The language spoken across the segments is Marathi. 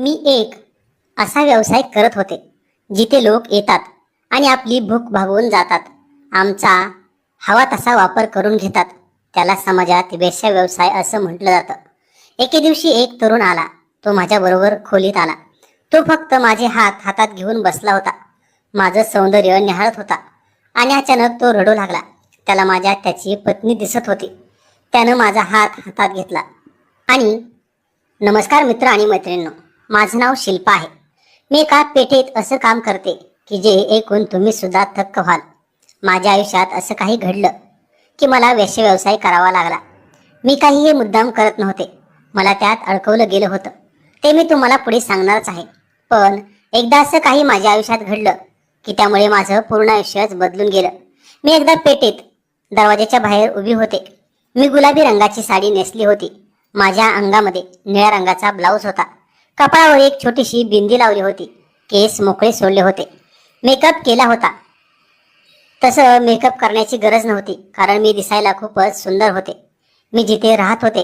मी एक असा व्यवसाय करत होते जिथे लोक येतात आणि आपली भूक भागवून जातात. आमचा हवा तसा वापर करून घेतात. त्याला समाजात वेश्या व्यवसाय असं म्हटलं जातं. एके दिवशी एक तरुण आला. तो माझ्याबरोबर खोलीत आला. तो फक्त माझे हात हातात घेऊन बसला होता. माझं सौंदर्य निहाळत होता. आणि अचानक तो रडू लागला. त्याला माझ्या त्याची पत्नी दिसत होती. त्यानं माझा हात हातात घेतला. आणि नमस्कार मित्र आणि मैत्रिणींनो. माझं नाव शिल्पा आहे. मी एका पेठेत असं काम करते की जे ऐकून तुम्ही सुद्धा थक्क व्हाल. माझ्या आयुष्यात असं काही घडलं की मला वेश्य व्यवसाय करावा लागला. मी काही हे मुद्दाम करत नव्हते. मला त्यात अडकवलं गेलं होतं. ते मी तुम्हाला पुढे सांगणारच आहे. पण एकदा असं काही माझ्या आयुष्यात घडलं की त्यामुळे माझं पूर्ण आयुष्यच बदलून गेलं. मी एकदा पेठेत दरवाजाच्या बाहेर उभी होते. मी गुलाबी रंगाची साडी नेसली होती. माझ्या अंगामध्ये निळ्या रंगाचा ब्लाऊज होता. कपाळावर एक छोटीशी बिंदी लावली होती. केस मोकळे सोडले होते. मेकअप केला होता. तसं मेकअप करण्याची गरज नव्हती कारण मी दिसायला खूपच सुंदर होते. मी जिथे राहत होते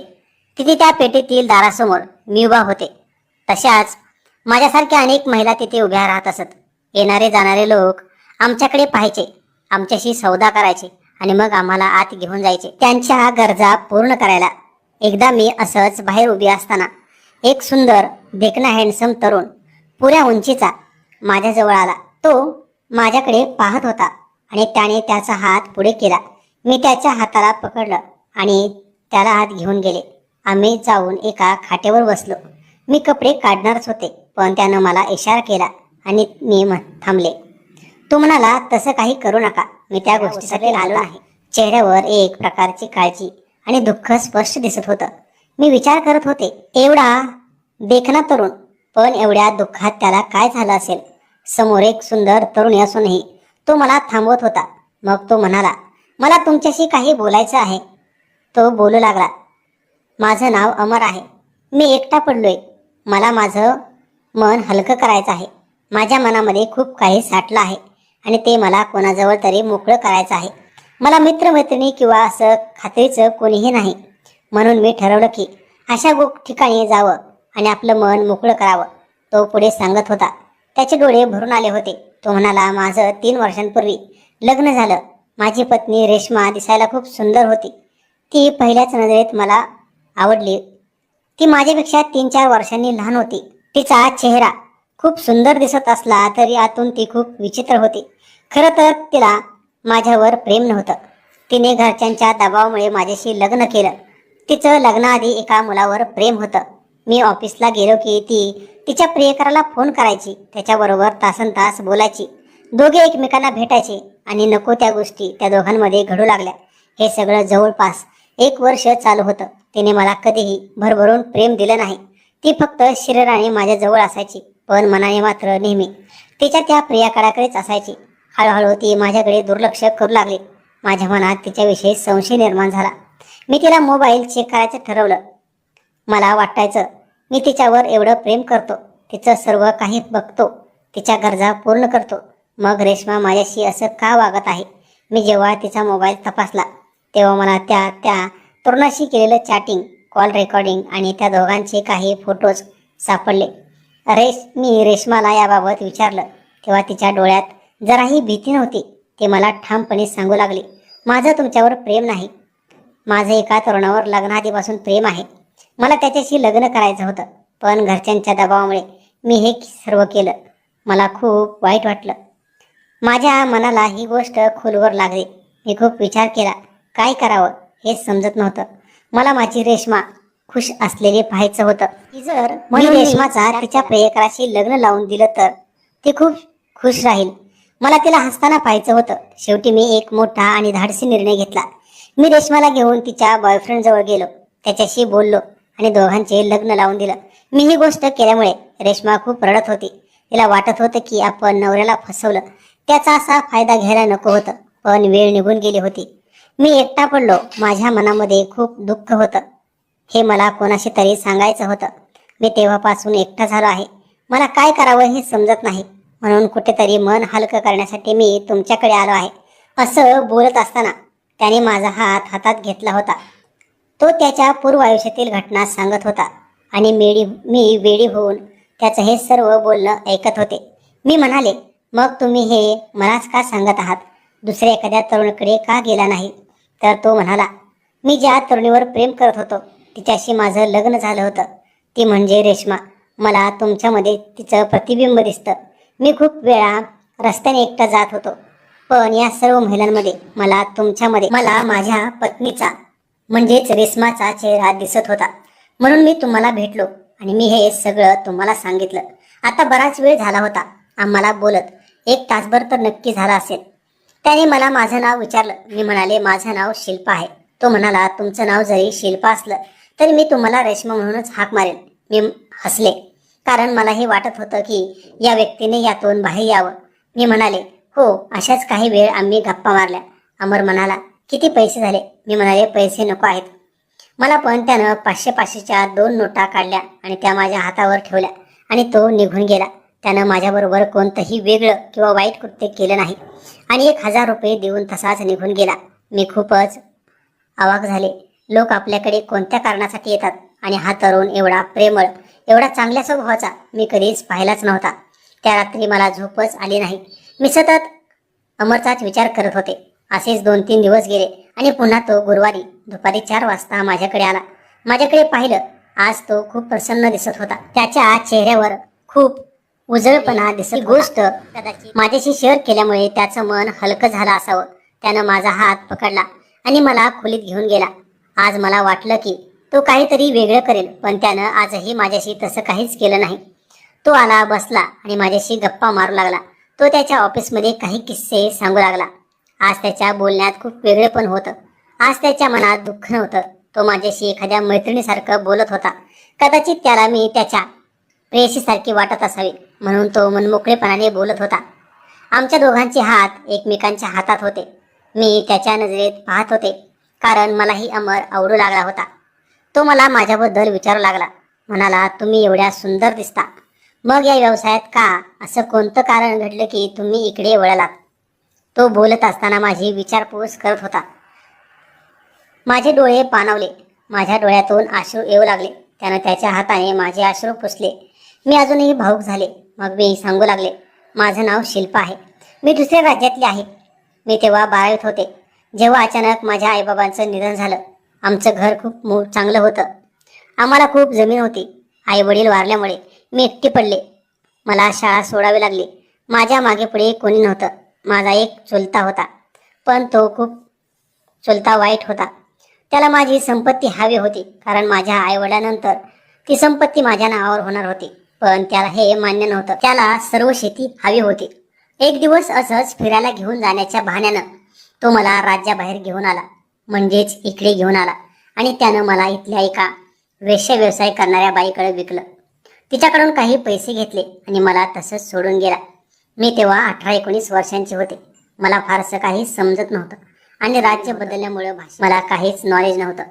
तिथे त्या पेटीतील दारासमोर मी उभा होते. तशाच माझ्यासारख्या अनेक महिला तिथे उभ्या राहत असत. येणारे जाणारे लोक आमच्याकडे पाहायचे आमच्याशी सौदा करायचे आणि मग आम्हाला आत घेऊन जायचे. त्यांच्या गरजा पूर्ण करायला. एकदा मी असंच बाहेर उभी असताना एक सुंदर देखणा हँडसम तरुण पुऱ्या उंचीचा माझ्याजवळ आला. तो माझ्याकडे पाहत होता आणि त्याने त्याचा हात पुढे केला. मी त्याच्या हाताला पकडलं आणि त्याला हात घेऊन गेले. आम्ही जाऊन एका खाटेवर बसलो. मी कपडे काढणारच होते पण त्यानं मला इशारा केला आणि मी थांबले. तो म्हणाला तसं काही करू नका. मी त्या गोष्टीसाठी आलो आहे. चेहऱ्यावर एक प्रकारची काळजी आणि दुःख स्पष्ट दिसत होतं. मी विचार करत होते एवढा देखना तरुण पण एवढ्या दुःखात त्याला काय झालं असेल? समोर एक सुंदर तरुणी असूनही तो मला थांबवत होता. मग तो म्हणाला मला तुमच्याशी काही बोलायचं आहे. तो बोलू लागला माझं नाव अमर आहे. मी एकटा पडलोय. मला माझं मन हलकं करायचं आहे. माझ्या मनामध्ये खूप काही साठलं आहे आणि ते मला कोणाजवळ तरी मोकळं करायचं आहे. मला मित्रमैत्रिणी किंवा असं खात्रीचं कोणीही नाही. म्हणून मी ठरवलं की अशा गो ठिकाणी जावं आणि आपलं मन मोकळं करावं. तो पुढे सांगत होता. त्याचे डोळे भरून आले होते. तो म्हणाला माझं तीन वर्षांपूर्वी लग्न झालं. माझी पत्नी रेश्मा दिसायला खूप सुंदर होती. ती पहिल्याच नजरेत मला आवडली. ती माझ्यापेक्षा तीन चार वर्षांनी लहान होती. तिचा चेहरा खूप सुंदर दिसत असला तरी आतून ती खूप विचित्र होती. खरं तर तिला माझ्यावर प्रेम नव्हतं. तिने घरच्यांच्या दबावामुळे माझ्याशी लग्न केलं. तिचं लग्नाआधी एका मुलावर प्रेम होतं. मी ऑफिसला गेलो की ती तिच्या प्रियकराला फोन करायची त्याच्याबरोबर तासन तास बोलायची. दोघे एकमेकांना भेटायचे आणि नको त्या गोष्टी त्या दोघांमध्ये घडू लागल्या. हे सगळं जवळपास एक वर्ष चालू होतं. तिने मला कधीही भरभरून प्रेम दिलं नाही. ती फक्त शरीराने माझ्याजवळ असायची पण मनाने मात्र नेहमी तिच्या त्या प्रियाकराकडेच असायची. हळूहळू ती माझ्याकडे दुर्लक्ष करू लागली. माझ्या मनात तिच्याविषयी संशय निर्माण झाला. मी तिला मोबाईल चेक करायचं ठरवलं. मला वाटायचं मी तिच्यावर एवढं प्रेम करतो. तिचं सर्व काही बघतो. तिच्या गरजा पूर्ण करतो. मग रेश्मा माझ्याशी असं का वागत आहे? मी जेव्हा तिचा मोबाईल तपासला तेव्हा मला त्या त्या तरुणाशी केलेलं चॅटिंग कॉल रेकॉर्डिंग आणि त्या दोघांचे काही फोटोज सापडले. रेश मी रेश्माला याबाबत विचारलं. तेव्हा तिच्या डोळ्यात जराही भीती नव्हती. ती मला ठामपणे सांगू लागली. माझं तुमच्यावर प्रेम नाही. माझं एका तरुणावर लग्नाआधीपासून प्रेम आहे. मला त्याच्याशी लग्न करायचं होतं पण घरच्यांच्या दबावामुळे मी हे सर्व केलं. मला खूप वाईट वाटलं. माझ्या मनाला ही गोष्ट खोलवर लागली. मी खूप विचार केला काय करावं हे समजत नव्हतं. मला माझी रेश्मा खुश असलेले पाहायचं होतं. की जर मी रेश्माचा तिच्या प्रियकराशी लग्न लावून दिलं तर ती खूप खुश राहील. मला तिला हसताना पाहायचं होतं. शेवटी मी एक मोठा आणि धाडसी निर्णय घेतला. मी रेश्माला घेऊन तिच्या बॉयफ्रेंड जवळ गेलो. त्याच्याशी बोललो आणि दोघांचे लग्न लावून दिलं. मी ही गोष्ट केल्यामुळे रेश्मा खूप रडत होती. तिला वाटत होतं की आपण नवऱ्याला फसवलं. त्याचा असा फायदा घ्यायला नको होतं पण वेळ निघून गेली होती. मी एकटा पडलो. माझ्या मनामध्ये खूप दुःख होतं. हे मला कोणाशी तरी सांगायचं होतं. मी तेव्हापासून एकटा झालो आहे. मला काय करावं हे समजत नाही. म्हणून कुठेतरी मन हलकं करण्यासाठी मी तुमच्याकडे आलो आहे. असं बोलत असताना त्याने माझा हात हातात घेतला होता. तो त्याच्या पूर्व आयुष्यातील घटना सांगत होता आणि मेडी मी वेडी होऊन त्याचं हे सर्व बोलणं ऐकत होते. मी म्हणाले मग तुम्ही हे मलाच का सांगत आहात? दुसऱ्या एखाद्या तरुणाकडे का गेला नाही? तर तो म्हणाला मी ज्या तरुणीवर प्रेम करत होतो तिच्याशी माझं लग्न झालं होतं. ती म्हणजे रेश्मा. मला तुमच्यामध्ये तिचं प्रतिबिंब दिसतं. मी खूप वेळा रस्त्याने एकटा जात होतो. पण या सर्व महिलांमध्ये मला तुमच्यामध्ये मला माझ्या पत्नीचा म्हणजेच रेस्माचा चेहरा दिसत होता. म्हणून मी तुम्हाला भेटलो आणि मी हे सगळं तुम्हाला सांगितलं. आता बराच वेळ झाला होता आम्हाला बोलत. एक तासभर तर नक्की झाला असेल. त्याने मला माझं नाव विचारलं. मी म्हणाले माझं नाव शिल्पा आहे. तो म्हणाला तुमचं नाव जरी शिल्पा असलं तरी मी तुम्हाला रेश्मा म्हणूनच हाक मारेन. मी हसले. कारण मला हे वाटत होतं की या व्यक्तीने यातून बाहेर यावं. मी म्हणाले हो अशाच काही वेळ आम्ही गप्पा मारल्या. अमर म्हणाला किती पैसे झाले? मी म्हणाले पैसे नको आहेत. मला पण त्यानं पाचशे पाचशेच्या दोन नोटा काढल्या आणि त्या माझ्या हातावर ठेवल्या आणि तो निघून गेला. त्यानं माझ्याबरोबर कोणतंही वेगळं किंवा वाईट कृत्य केलं नाही आणि एक हजार रुपये देऊन तसाच निघून गेला. मी खूपच अवाक झाले. लोक आपल्याकडे कोणत्या कारणासाठी येतात? आणि हा तरुण एवढा प्रेमळ एवढा चांगल्या स्वभावाचा मी कधीच पाहिलाच नव्हता. त्या रात्री मला झोपच आली नाही. मी सतत अमरचाच विचार करत होते. असेच दोन तीन दिवस गेले आणि पुन्हा तो गुरुवारी दुपारी चार वाजता माझ्याकडे आला. माझ्याकडे पाहिलं आज तो खूप प्रसन्न दिसत होता. त्याच्या चेहऱ्यावर खूप उजळपणा दिसत गोष्ट गोष्ट माझ्याशी शेअर केल्यामुळे त्याचं मन हलकं झालं असावं. त्यानं माझा हात पकडला आणि मला खोलीत घेऊन गेला. आज मला वाटलं की तो काहीतरी वेगळं करेल पण त्यानं आजही माझ्याशी तसं काहीच केलं नाही. तो आला बसला आणि माझ्याशी गप्पा मारू लागला. तो त्याच्या ऑफिसमध्ये काही किस्से सांगू लागला. आज त्याच्या बोलण्यात खूप वेगळेपण होतं. आज त्याच्या मनात दुःख नव्हतं. तो माझ्याशी एखाद्या मैत्रिणीसारखं बोलत होता. कदाचित त्याला मी त्याच्या प्रेयसीसारखी वाटत असावी म्हणून तो मनमोकळेपणाने बोलत होता. आमच्या दोघांचे हात एकमेकांच्या हातात होते. मी त्याच्या नजरेत पाहत होते कारण मलाही अमर आवडू लागला होता. तो मला माझ्याबद्दल विचारू लागला. म्हणाला तुम्ही एवढ्या सुंदर दिसता. मग या व्यवसायात का? असं कोणतं कारण घडलं की तुम्ही इकडे वळलात? तो बोलत असताना माझी विचारपूस करत होता. माझे डोळे पाणावले. माझ्या डोळ्यातून आश्रू येऊ लागले. त्यानं त्याच्या हाताने माझे आश्रू पुसले. मी अजूनही भाऊक झाले. मग मी सांगू लागले माझं नाव शिल्पा आहे. मी दुसऱ्या राज्यातले आहे. मी तेव्हा बारावीत होते. जेव्हा अचानक माझ्या आईबाबांचं निधन झालं. आमचं घर खूप मो चांगलं होतं. आम्हाला खूप जमीन होती. आई वडील वारल्यामुळे. मी एकटी पडले. मला शाळा सोडावी लागली. माझ्या मागे पुढे कोणी नव्हतं. माझा एक चुलता होता. पण तो खूप चुलता वाईट होता. त्याला माझी संपत्ती हवी होती. कारण माझ्या आईवडिलानंतर ती संपत्ती माझ्या नावावर होणार होती. पण त्याला हे मान्य नव्हतं. त्याला सर्व शेती हवी होती. एक दिवस असंच फिरायला घेऊन जाण्याच्या बहाण्यानं तो मला राज्याबाहेर घेऊन आला. म्हणजेच इकडे घेऊन आला. आणि त्यानं मला इथल्या एका वेश्या व्यवसाय करणाऱ्या बाईकडे विकलं. तिच्याकडून काही पैसे घेतले आणि मला तसंच सोडून गेला. मी तेव्हा अठरा एकोणीस वर्षांचे होते. मला फारसं काही समजत नव्हतं आणि राज्य बदलल्यामुळे मला काहीच नॉलेज नव्हतं.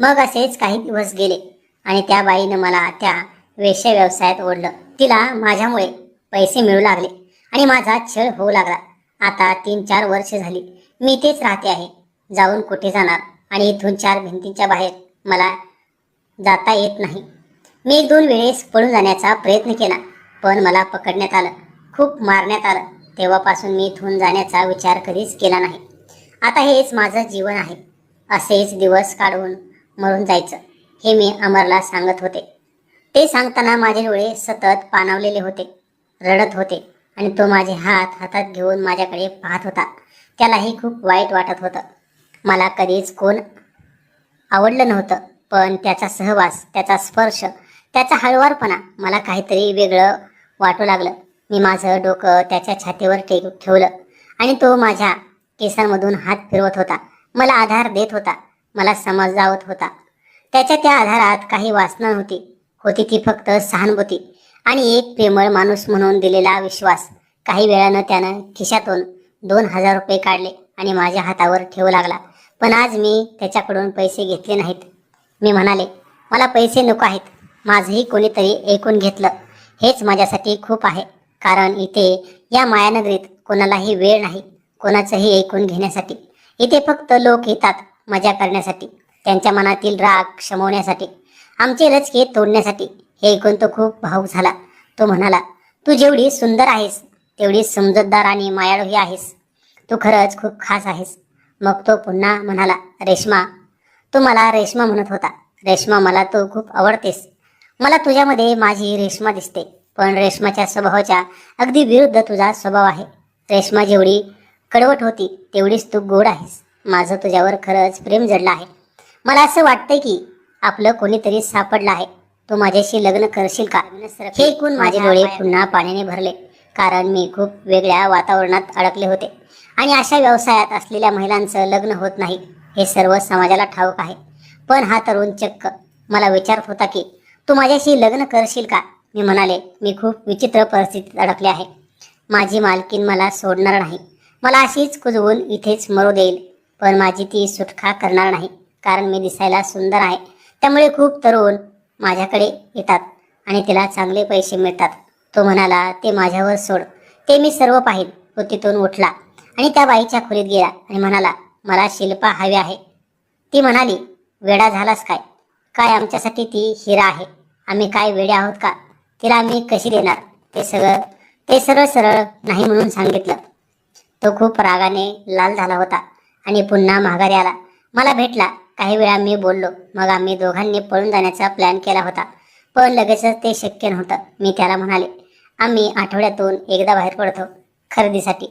मग असेच काही दिवस गेले आणि त्या बाईनं मला त्या वेश्या व्यवसायात ओढलं. तिला माझ्यामुळे पैसे मिळू लागले आणि माझा छळ होऊ लागला. आता तीन चार वर्ष झाली. मी तेच राहते आहे. जाऊन कुठे जाणार? आणि इथून चार भिंतींच्या बाहेर मला जाता येत नाही. मी एक दोन वेळेस पळून जाण्याचा प्रयत्न केला पण मला पकडण्यात आलं. खूप मारण्यात आलं. तेव्हापासून मी इथून जाण्याचा विचार कधीच केला नाही. आता हेच माझं जीवन आहे. असेच दिवस काढून मरून जायचं हे मी अमरला सांगत होते. ते सांगताना माझे डोळे सतत पाणावलेले होते रडत होते आणि तो माझे हात हातात घेऊन माझ्याकडे पाहत होता. त्यालाही खूप वाईट वाटत होतं. मला कधीच कोण आवडलं नव्हतं पण त्याचा सहवास त्याचा स्पर्श त्याचा हळवारपणा मला काहीतरी वेगळं वाटू लागलं. मी माझं डोकं त्याच्या छातीवर टेक ठेवलं आणि तो माझ्या केसांमधून हात फिरवत होता. मला आधार देत होता. मला समजावत होता. त्याच्या त्या आधारात काही वासना नव्हती होती ती फक्त सहानुभूती आणि एक प्रेमळ माणूस म्हणून दिलेला विश्वास. काही वेळानं त्यानं खिशातून दोन हजार रुपये काढले आणि माझ्या हातावर ठेवू लागला. पण आज मी त्याच्याकडून पैसे घेतले नाहीत. मी म्हणाले मला पैसे नको आहेत. माझंही कोणीतरी ऐकून घेतलं. हेच माझ्यासाठी खूप आहे. कारण इथे या मायानगरीत कोणालाही वेळ नाही कोणाचंही ऐकून घेण्यासाठी. इथे फक्त लोक येतात मजा करण्यासाठी त्यांच्या मनातील राग शमवण्यासाठी आमचे रचके तोडण्यासाठी. हे ऐकून तो खूप भाऊक झाला. तो म्हणाला तू जेवढी सुंदर आहेस तेवढी समजूतदार आणि मायाळूही आहेस. तू खरंच खूप खास आहेस. मग तो पुन्हा म्हणाला रेश्मा. तू मला रेश्मा म्हणत होता. रेश्मा मला तू खूप आवडतेस. मला तुझ्यामध्ये माझी रेश्मा दिसते. पण रेश्माच्या स्वभावाच्या अगदी विरुद्ध तुझा स्वभाव आहे. रेश्मा जेवढी कडवट होती तेवढीच तू गोड आहेस. माझं तुझ्यावर खरंच प्रेम जडलं आहे. मला असं वाटतंय की आपलं कोणीतरी सापडलं आहे. तू माझ्याशी लग्न करशील का? हे ऐकून माझे डोळे पुन्हा पाण्याने भरले कारण मी खूप वेगळ्या वातावरणात अडकले होते. आणि अशा व्यवसायात असलेल्या महिलांचं लग्न होत नाही हे सर्व समाजाला ठाऊक आहे. पण हा तरुण चक्क मला विचारत होता की तू माझ्याशी लग्न करशील का? मी म्हणाले मी खूप विचित्र परिस्थितीत अडकले आहे. माझी मालकीन मला सोडणार नाही. मला अशीच कुजवून इथेच मरू देईल. पण माझी ती सुटका करणार नाही. कारण मी दिसायला सुंदर आहे. त्यामुळे खूप तरुण माझ्याकडे येतात आणि तिला चांगले पैसे मिळतात. तो म्हणाला ते माझ्यावर सोड. ते मी सर्व पाहिन. तो तिथून उठला आणि त्या बाईच्या खोलीत गेला आणि म्हणाला मला शिल्पा हवी आहे. ती म्हणाली वेडा झालास काय? काय आमच्यासाठी ती हिरा आहे? आम्ही काय वेडे आहोत का? तिला आम्ही कशी देणार? ते सगळं ते सरळ सरळ नाही म्हणून सांगितलं. तो खूप रागाने लाल झाला होता आणि पुन्हा माघारी आला. मला भेटला. काही वेळा मी बोललो. मग आम्ही दोघांनी पळून जाण्याचा प्लॅन केला होता. पण लगेचच ते शक्य नव्हतं. मी त्याला म्हणाले आम्ही आठवड्यातून एकदा बाहेर पडतो खरेदीसाठी.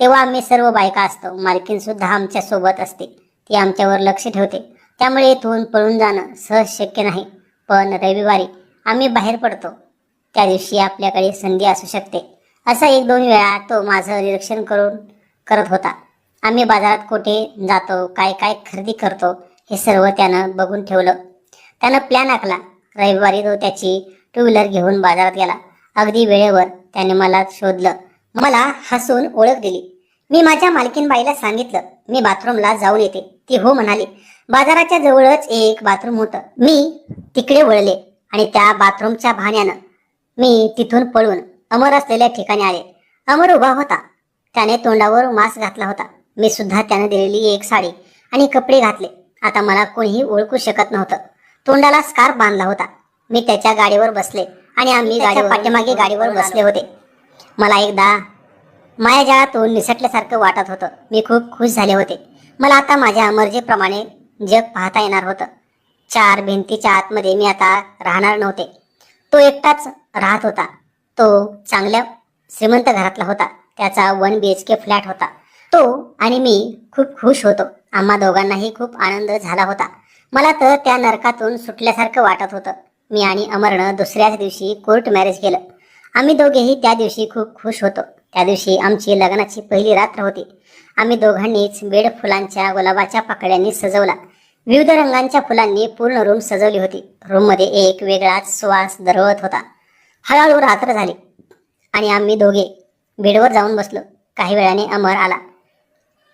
तेव्हा आम्ही सर्व बायका असतो. मालकीनसुद्धा आमच्यासोबत असते. ती आमच्यावर लक्ष ठेवते. त्यामुळे इथून पळून जाणं सहज शक्य नाही. पण रविवारी आम्ही बाहेर पडतो. त्या दिवशी आपल्याकडे संधी असू शकते. असा एक दोन वेळा तो माझं निरीक्षण करून करत होता. आम्ही बाजारात कुठे जातो काय काय खरेदी करतो हे सर्व त्यानं बघून ठेवलं. त्यानं प्लॅन आखला. रविवारी तो त्याची टू व्हीलर घेऊन बाजारात गेला. अगदी वेळेवर त्याने मला शोधलं. मला हसून ओळख दिली. मी माझ्या मालकीनबाईला सांगितलं मी बाथरूमला जाऊन येते. ती हो म्हणाली बाजाराच्या जवळच एक बाथरूम होतं. मी तिकडे वळले आणि त्या बाथरूमच्या भाण्यानं मी तिथून पळून अमर असलेल्या ठिकाणी आले. अमर उभा होता. त्याने तोंडावर मास्क घातला होता. मी सुद्धा त्याने दिलेली एक साडी आणि कपडे घातले. आता मला कोणीही ओळखू शकत नव्हतं. तोंडाला स्कार्फ बांधला होता. मी त्याच्या गाडीवर बसले आणि आम्ही गाडीवर पाठीमागे गाडीवर बसले होते. मला एकदा मायाजाळातून निसटल्यासारखं वाटत होतं. मी खूप खुश झाले होते. मला आता माझ्या मर्जीप्रमाणे जग पाहता येणार होतं. चार भिंतीच्या आतमध्ये मी आता राहणार नव्हते. तो एकटाच राहत होता. तो चांगल्या श्रीमंत घरातला होता. त्याचा one B H K flat होता. तो आणि मी खूप खुश होतो. आम्हा दोघांनाही खूप आनंद झाला होता. मला तर त्या नरकातून सुटल्यासारखं वाटत होतं. मी आणि अमरनं दुसऱ्याच दिवशी कोर्ट मॅरेज केलं. आम्ही दोघेही त्या दिवशी खूप खुश होतो. त्या दिवशी आमची लग्नाची पहिली रात्र होती. आम्ही दोघांनीच बेड फुलांच्या गुलाबाच्या पाकळ्यांनी सजवला. विविध रंगांच्या फुलांनी पूर्ण रूम सजवली होती. रूममध्ये एक वेगळाच सुवास दरवत होता. हळूहळू रात्र झाली आणि आम्ही दोघे बेडवर जाऊन बसलो. काही वेळाने अमर आला.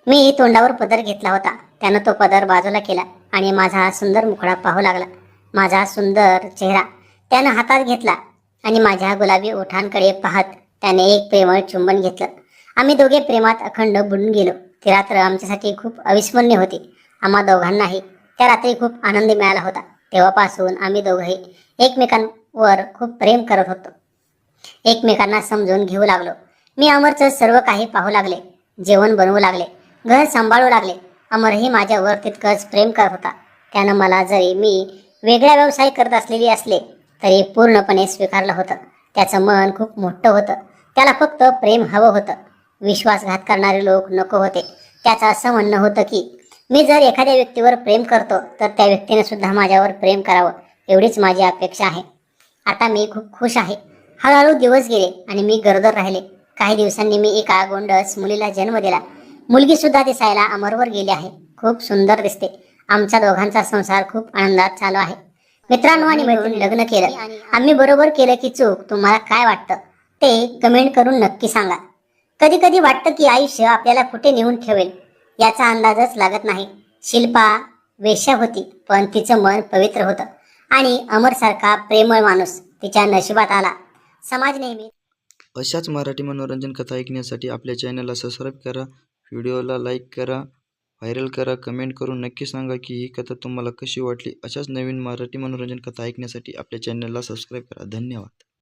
मी तोंडावर पदर घेतला होता. त्यानं तो पदर बाजूला केला आणि माझा सुंदर मुखडा पाहू लागला. माझा सुंदर चेहरा त्यानं हातात घेतला आणि माझ्या गुलाबी ओठांकडे पाहत त्याने एक प्रेमळ चुंबन घेतलं. आम्ही दोघे प्रेमात अखंड बुडून गेलो. ती रात्र आमच्यासाठी खूप अविस्मरणीय होती. आम्हा दोघांनाही. त्या रात्री खूप आनंद मिळाला होता. तेव्हापासून आम्ही दोघंही एकमेकांवर खूप प्रेम करत होतो. एकमेकांना समजून घेऊ लागलो. मी अमरचं सर्व काही पाहू लागले. जेवण बनवू लागले. घर सांभाळू लागले. अमरही माझ्यावर तितकंच प्रेम करत होता. त्यानं मला जरी मी वेगळा व्यवसाय करत असलेली असले तरी पूर्णपणे स्वीकारलं होतं. त्याचं मन खूप मोठं होतं. त्याला फक्त प्रेम हवं होतं. विश्वासघात करणारे लोक नको होते. त्याचं असं म्हणणं होतं की मी जर एखाद्या व्यक्तीवर प्रेम करतो तर त्या व्यक्तीने सुद्धा माझ्यावर प्रेम करावं. एवढीच माझी अपेक्षा आहे. आता मी खूप खुश आहे. हळूहळू दिवस गेले आणि मी गरोदर राहिले. काही दिवसांनी मी एका गोंडस मुलीला जन्म दिला. मुलगी सुद्धा दिसायला अमरवर गेली आहे. खूप सुंदर दिसते. आमच्या दोघांचा संसार खूप आनंदात चालू आहे. मित्रांनो आणि मिळून लग्न केलं. आम्ही बरोबर केलं की चूक. तुम्हाला काय वाटतं? ते कमेंट करून नक्की सांगा. कधी कधी वाटतं की आयुष्य आपल्याला कुठे नेऊन ठेवेल याचा अंदाजच लागत नाही. शिल्पा वेश्या होती पण तिचं मन पवित्र होतं. आणि अमरसारखा प्रेमळ माणूस तिच्या नशिबात आला. समाज नेहमी अशाच मराठी मनोरंजन कथा ऐकण्यासाठी आपल्या चॅनलला सबस्क्राईब करा व्हिडिओला लाईक करा व्हायरल करा कमेंट करून नक्की सांगा की ही कथा तुम्हाला कशी वाटली. अशाच नवीन मराठी मनोरंजन कथा ऐकण्यासाठी आपल्या चॅनलला सबस्क्राईब करा. धन्यवाद.